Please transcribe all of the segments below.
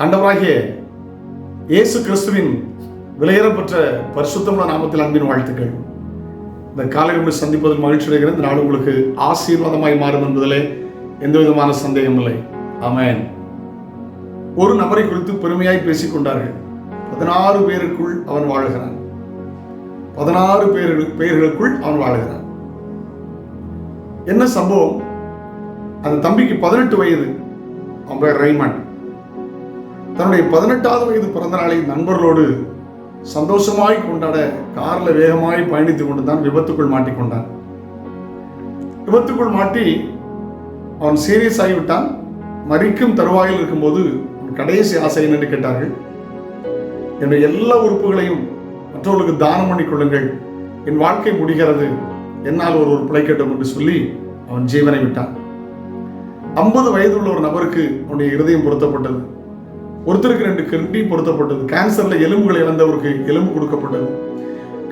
ஆண்டவராகிய இயேசு கிறிஸ்துவின் விலையேறப்பட்ட பரிசுத்தமான நாமத்தில் அன்பின் வாழ்த்துக்கள். இந்த காலை உங்களை சந்திப்பதில் மகிழ்ச்சி அடைகிறேன். இந்த நாள் உங்களுக்கு ஆசீர்வாதமாய் மாறும் என்பதிலே எந்த விதமான சந்தேகம் இல்லை. ஆமென். ஒரு நபரை குறித்து பெருமையாய் பேசிக் கொண்டார்கள். பதினாறு பேருக்குள் அவன் வாழுகிறான். பதினாறு பேரு பெயர்களுக்குள் அவன் வாழுகிறான். என்ன சம்பவம்? அந்த தம்பிக்கு பதினெட்டு வயது. அவன் பேர் ரைமண்ட் தன்னுடைய பதினெட்டாவது வயது பிறந்த நாளை நண்பர்களோடு சந்தோஷமாய் கொண்டாட கார்ல வேகமாய் பயணித்துக் கொண்டுதான் விபத்துக்குள் மாட்டிக்கொண்டான் விபத்துக்குள் மாட்டி அவன் சீரியஸ் ஆகிவிட்டான். மறிக்கும் தருவாயில் இருக்கும்போது கடைசி ஆசை என்று கேட்டார்கள். என்னுடைய எல்லா உறுப்புகளையும் மற்றவர்களுக்கு தானம் பண்ணிக் கொள்ளுங்கள். என் வாழ்க்கை முடிகிறது. என்னால் ஒரு ஒரு பிழைக்கட்டும் என்று சொல்லி அவன் ஜீவனை விட்டான். ஐம்பது வயதுள்ள ஒரு நபருக்கு அவனுடைய இருதயம் பொருத்தப்பட்டது. ஒருத்தருக்கு ரெண்டு கிண்டி பொருத்தப்பட்டது. கேன்சர்ல எலும்புகளை இழந்தவருக்கு எலும்பு கொடுக்கப்பட்டது.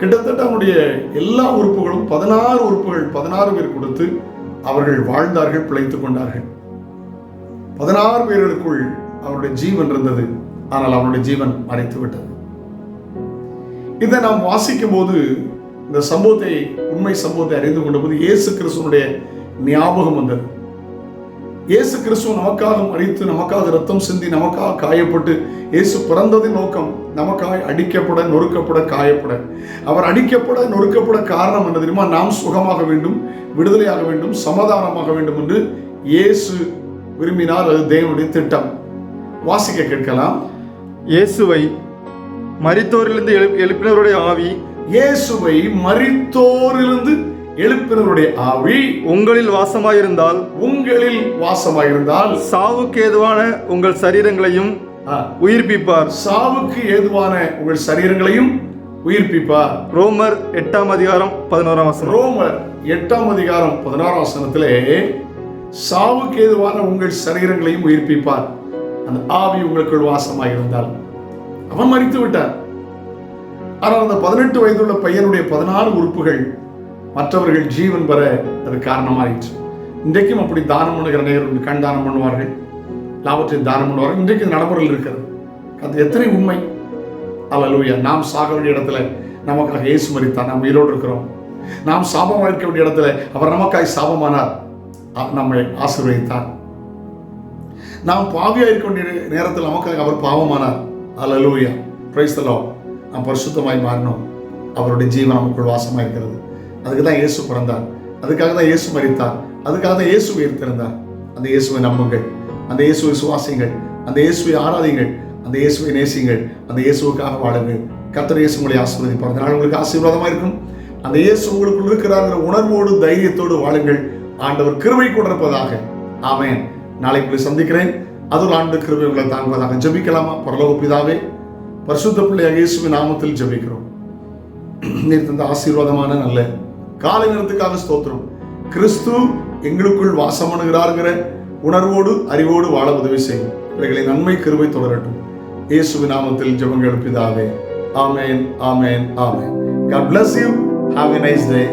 கிட்டத்தட்ட அவனுடைய எல்லா உறுப்புகளும் பதினாறு உறுப்புகள் பதினாறு பேர் கொடுத்து அவர்கள் வாழ்ந்தார்கள் பிழைத்துக் கொண்டார்கள். பதினாறு பேர்களுக்குள் அவருடைய ஜீவன் இருந்தது. ஆனால் அவனுடைய ஜீவன் மறைத்து விட்டது. இதை நாம் வாசிக்கும் போது இந்த சம்பவத்தை உண்மை சம்பவத்தை அறிந்து கொண்ட போது இயேசு கிறிஸ்துவனுடைய ஞாபகம் வந்தது. இயேசு கிறிஸ்துவ நமக்காக மறித்து நமக்காக ரத்தம் சிந்தி நமக்காக காயப்பட்டு இயேசு பிறந்ததின் நோக்கம் நமக்காக அடிக்கப்பட நொறுக்கப்பட காயப்பட. அவர் அடிக்கப்பட நொறுக்கப்பட காரணம் என்ன தெரியுமா? நாம் சுகமாக வேண்டும் விடுதலையாக வேண்டும் சமாதானமாக வேண்டும் என்று இயேசு விரும்பினார். அது தேவனுடைய திட்டம். வாசிக்க கேட்கலாம். இயேசுவை மரித்தோரிலிருந்து எழு எழுப்பினருடைய ஆவி இயேசுவை மரித்தோரிலிருந்து எழுப்பினருடைய ஆவி உங்களில் வாசமாயிருந்தால் உங்களில் வாசமாயிருந்தால் சாவுக்கு ஏதுவான உங்கள் சரீரங்களையும் உயிர்ப்பிப்பார். சாவுக்கு ஏதுவான உங்கள் சரீரங்களையும் உயிர்ப்பிப்பார். ரோமர் எட்டாம் அதிகாரம் பதினோராம் வசனம். ரோமர் எட்டாம் அதிகாரம் பதினாறாம் வசனத்திலே சாவுக்கு ஏதுவான உங்கள் சரீரங்களையும் உயிர்ப்பிப்பார். அந்த ஆவி உங்களுக்குள் வாசமாயிருந்தால். அவன் மறித்து விட்டார் ஆனால் அந்த பதினெட்டு வயதுள்ள பையனுடைய பதினாறு உறுப்புகள் மற்றவர்கள் ஜீவன் பெற அது காரணமாகிடுச்சு இன்றைக்கும் அப்படி தானம் பண்ணுகிற நேரம் கண் தானம் பண்ணுவார்கள். லாபத்தை தானம் பண்ணுவார்கள். இன்றைக்கு நடைமுறையில் இருக்கிறது. அது எத்தனை உண்மை? அலலூயா நாம் சாக வேண்டிய இடத்துல நமக்காக இயேசு மரித்தார். நாம் உயிரோடு இருக்கிறோம். நாம் சாபமாக இருக்க வேண்டிய இடத்துல அவர் நமக்காய் சாபமானார். நம்மை ஆசீர்வதித்தார். நாம் பாவியாக இருக்க வேண்டிய நேரத்தில் நமக்காக அவர் பாவமானார். அலலூயா பிரைஸ்தலோ நாம் பரிசுத்தமாய் மாறினோம். அவருடைய ஜீவன் நமக்குள் வாசமாக இருக்கிறது. அதுக்கு தான் இயேசு பிறந்தார். அதுக்காக தான் இயேசு மறித்தார் அதுக்காக தான் இயேசு உயிர்த்திருந்தார் அந்த இயேசுவை நம்புங்கள். அந்த இயேசுவை சுவாசிங்கள் அந்த இயேசுவை ஆராதிங்கள். அந்த இயேசுவை நேசிங்கள். அந்த இயேசுவுக்காக வாழுங்கள். கர்த்தர் இயேசு உங்களை ஆசீர்வதிப்பார். அந்த நாள் உங்களுக்கு ஆசீர்வாதமாக இருக்கும். அந்த இயேசு உங்களுக்குள் இருக்கிறார் உணர்வோடு தைரியத்தோடு வாழுங்கள். ஆண்டவர் கிருபை கொண்டிருப்பதாக ஆமேன். நாளை உங்களை சந்திக்கிறேன். அது ஆண்டு கிருபை உங்களை தாங்குவதாக. ஜெபிக்கலாமா? பரலோக பிதாவே பரிசுத்த பிள்ளையாக இயேசுவின் நாமத்தில் ஜபிக்கிறோம். நீர் தந்த ஆசீர்வாதமான நல்ல காலை நேரத்துக்காக ஸ்தோத்திரம். கிறிஸ்து எங்களுக்குள் வாசமணுகிறாருங்கிற உணர்வோடு அறிவோடு வாழ உதவி செய்யும் இவைகளின் நன்மை கிருபை தொடரட்டும். இயேசு நாமத்தில் ஜெபங்கள் பிதாவே ஆமேன் ஆமேன் ஆமேன். God bless you. Have a nice day.